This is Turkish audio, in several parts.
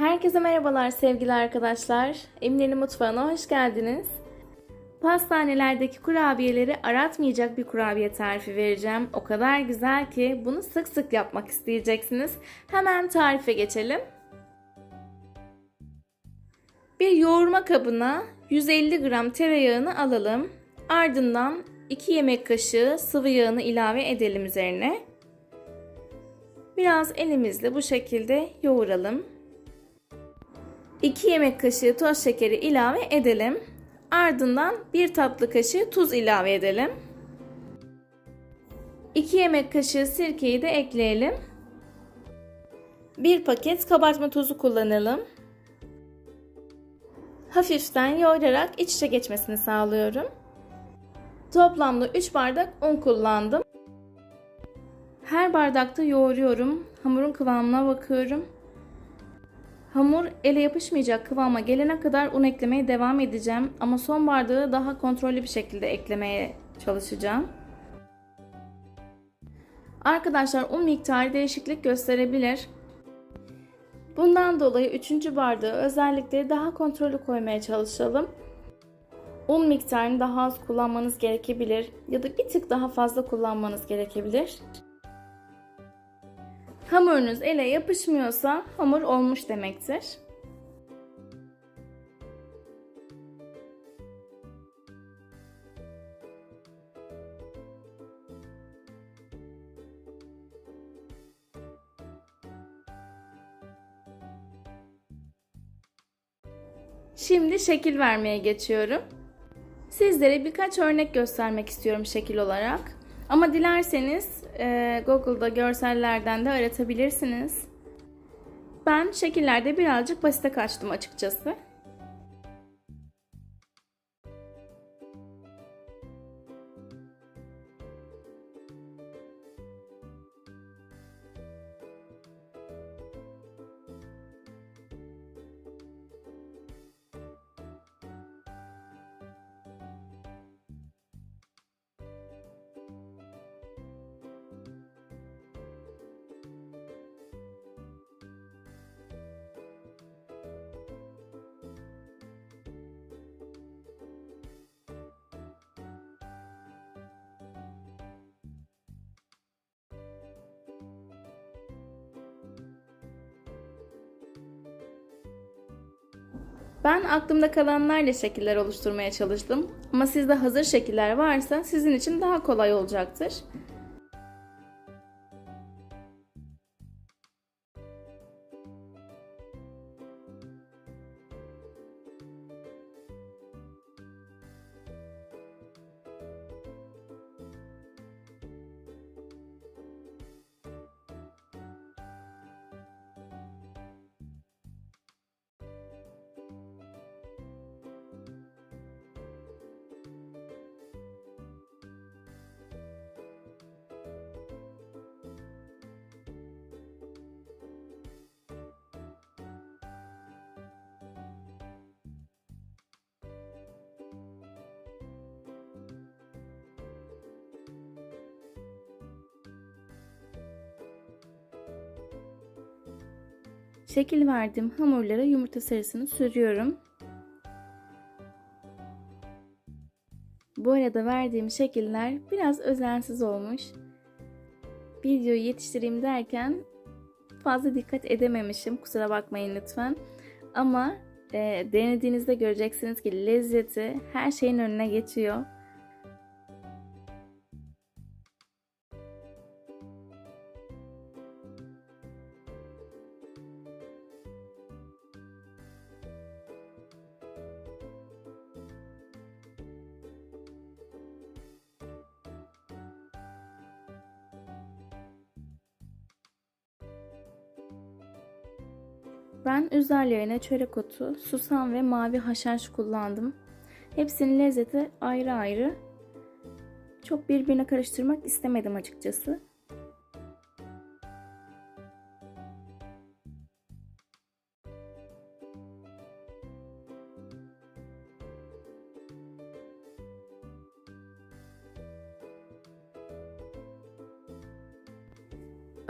Herkese merhabalar sevgili arkadaşlar. Emine'nin mutfağına hoş geldiniz. Pastanelerdeki kurabiyeleri aratmayacak bir kurabiye tarifi vereceğim. O kadar güzel ki bunu sık sık yapmak isteyeceksiniz. Hemen tarife geçelim. Bir yoğurma kabına 150 gram tereyağını alalım. Ardından 2 yemek kaşığı sıvı yağını ilave edelim üzerine. Biraz elimizle bu şekilde yoğuralım. 2 yemek kaşığı toz şekeri ilave edelim. Ardından 1 tatlı kaşığı tuz ilave edelim. 2 yemek kaşığı sirkeyi de ekleyelim. 1 paket kabartma tozu kullanalım. Hafiften yoğurarak iç içe geçmesini sağlıyorum. Toplamda 3 bardak un kullandım. Her bardakta yoğuruyorum. Hamurun kıvamına bakıyorum. Hamur ele yapışmayacak kıvama gelene kadar un eklemeye devam edeceğim. Ama son bardağı daha kontrollü bir şekilde eklemeye çalışacağım. Arkadaşlar un miktarı değişiklik gösterebilir. Bundan dolayı 3. bardağı özellikle daha kontrollü koymaya çalışalım. Un miktarını daha az kullanmanız gerekebilir ya da bir tık daha fazla kullanmanız gerekebilir. Hamurunuz ele yapışmıyorsa hamur olmuş demektir. Şimdi şekil vermeye geçiyorum. Sizlere birkaç örnek göstermek istiyorum şekil olarak. Ama dilerseniz e, Google'da görsellerden de aratabilirsiniz. Ben şekillerde birazcık basite kaçtım açıkçası. Ben aklımda kalanlarla şekiller oluşturmaya çalıştım. Ama sizde hazır şekiller varsa sizin için daha kolay olacaktır. Şekil verdiğim hamurlara yumurta sarısını sürüyorum. Bu arada verdiğim şekiller biraz özensiz olmuş. Videoyu yetiştireyim derken fazla dikkat edememişim. Kusura bakmayın lütfen. Ama e, denediğinizde göreceksiniz ki lezzeti her şeyin önüne geçiyor. Ben üzerlerine çörek otu, susam ve mavi haşhaş kullandım. Hepsinin lezzeti ayrı ayrı. Çok birbirine karıştırmak istemedim açıkçası.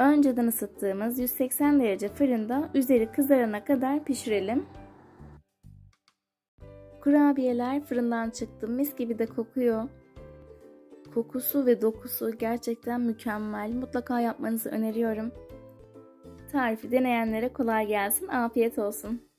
Önceden ısıttığımız 180 derece fırında üzeri kızarana kadar pişirelim. Kurabiyeler fırından çıktı. Mis gibi de kokuyor. Kokusu ve dokusu gerçekten mükemmel. Mutlaka yapmanızı öneriyorum. Tarifi deneyenlere kolay gelsin. Afiyet olsun.